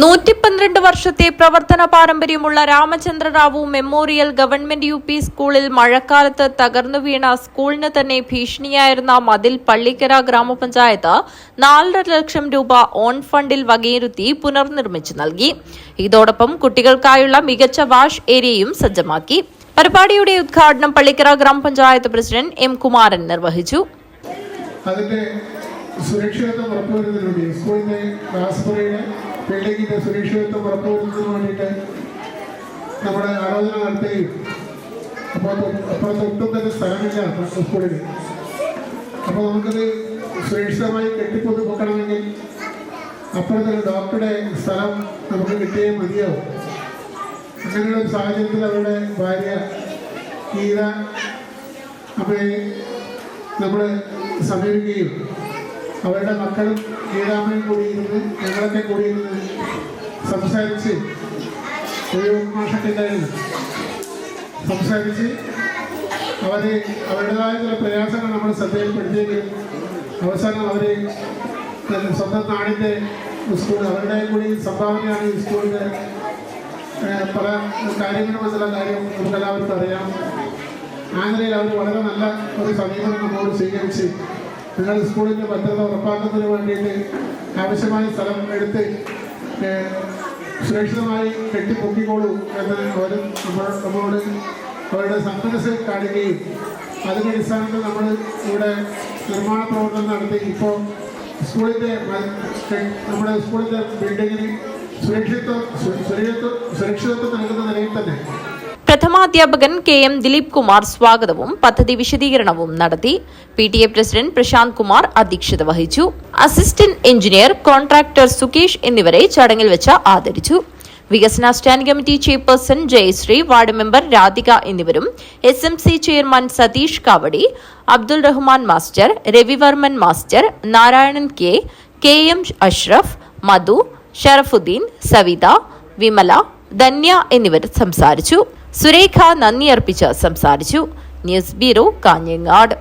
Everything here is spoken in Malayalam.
നൂറ്റി പന്ത്രണ്ട് വർഷത്തെ പ്രവർത്തന പാരമ്പര്യമുള്ള Ramachandra Rao memorial government U P സ്കൂളിൽ മഴക്കാലത്ത് തകർന്നു വീണ സ്കൂളിന് തന്നെ ഭീഷണിയായിരുന്ന മതിൽ പള്ളിക്കര ഗ്രാമപഞ്ചായത്ത് നാലര ലക്ഷം രൂപ ഓൺ ഫണ്ടിൽ വകയിരുത്തി പുനർനിർമ്മിച്ചു നൽകി. ഇതോടൊപ്പം കുട്ടികൾക്കായുള്ള മികച്ച വാഷ് ഏരിയയും സജ്ജമാക്കി. പരിപാടിയുടെ ഉദ്ഘാടനം പള്ളിക്കര ഗ്രാമപഞ്ചായത്ത് പ്രസിഡന്റ് എം കുമാരൻ നിർവഹിച്ചു. അതിന്റെ സുരക്ഷിതത്വം ഉറപ്പുവരുന്നതിലൂടെ സ്കൂളിന്റെ ക്ലാസ് മുറിയുടെ ബിൽഡിങ്ങിന്റെ സുരക്ഷിതത്വം ഉറപ്പുവരുത്തുന്നതിന് വേണ്ടിയിട്ട് നമ്മുടെ ആലോചന നടത്തുകയും അപ്പോൾ അപ്പോൾ തൊട്ടും തന്നെ സ്ഥലമില്ല സ്കൂളിൽ അപ്പോൾ നമുക്കത് സുരക്ഷിതമായി കെട്ടിപ്പൊതി പൊക്കണമെങ്കിൽ അപ്പുറത്തൊരു ഡോക്ടറുടെ സ്ഥലം നമുക്ക് കിട്ടിയേ മതിയാവും. അങ്ങനെയുള്ള സാഹചര്യത്തിൽ അവരുടെ ഭാര്യ ഗീത അമ്മയെ നമ്മൾ സമീപിക്കുകയും അവരുടെ മക്കളും കൂടി ഇരുന്ന് ഞങ്ങളൊക്കെ കൂടി ഇരുന്ന് സംസാരിച്ച് ഒരു മാഷൊക്കെ ഉണ്ടായിരുന്നു സംസാരിച്ച് അവർ അവരുടേതായ ചില പ്രയാസങ്ങൾ നമ്മൾ ശ്രദ്ധയിൽപ്പെടുത്തിയെങ്കിലും അവസാനം അവർ സ്വന്തം നാടിന്റെ സ്കൂൾ അവരുടെ കൂടി സംഭാവനയാണ് ഈ സ്കൂളിന്റെ പല കാര്യങ്ങളും എന്നുള്ള കാര്യം നമുക്കെല്ലാവർക്കും അറിയാം. ആന്ധ്രയിൽ അവർ വളരെ നല്ല ഒരു സമീപനം നമ്മോട് സ്വീകരിച്ച് നിങ്ങൾ സ്കൂളിന്റെ ഭദ്രത ഉറപ്പാക്കുന്നതിന് വേണ്ടിയിട്ട് ആവശ്യമായ സ്ഥലം എടുത്ത് സുരക്ഷിതമായി കെട്ടിപ്പൊക്കിക്കോളൂ എന്ന് നമ്മൾ നമ്മളോട് അവരുടെ സന്മനസ് കാണിക്കുകയും അതിന്റെ അടിസ്ഥാനത്തിൽ നമ്മൾ ഇവിടെ നിർമ്മാണ പ്രവർത്തനം നടത്തി. ഇപ്പോൾ സ്കൂളിന്റെ നമ്മുടെ സ്കൂളിന്റെ ബിൽഡിങ്ങിന് സുരക്ഷിത്വം സുരക്ഷിതത്വം നൽകുന്ന നിലയിൽ തന്നെ പ്രഥമാധ്യാപകൻ കെ എം ദിലീപ് കുമാർ സ്വാഗതവും പദ്ധതി വിശദീകരണവും നടത്തി. P T A president Prashant Kumar അധ്യക്ഷത വഹിച്ചു. അസിസ്റ്റന്റ് എഞ്ചിനീയർ കോൺട്രാക്ടർ സുകേഷ് എന്നിവരെ ചടങ്ങിൽ വെച്ച് ആദരിച്ചു. വികസന stand committee chairperson Jayashree ward member Radhika എന്നിവരും S M C chairman Satheesh Kavadi Abdul Rahman master Ravivarman master Narayanan K K M Ashraf Madhu Sharafuddeen Savitha Vimala Dhanya എന്നിവർ സംസാരിച്ചു. സുരേഖ നന്ദി അർപ്പിച്ച് സംസാരിച്ചു. News bureau Kanhangad.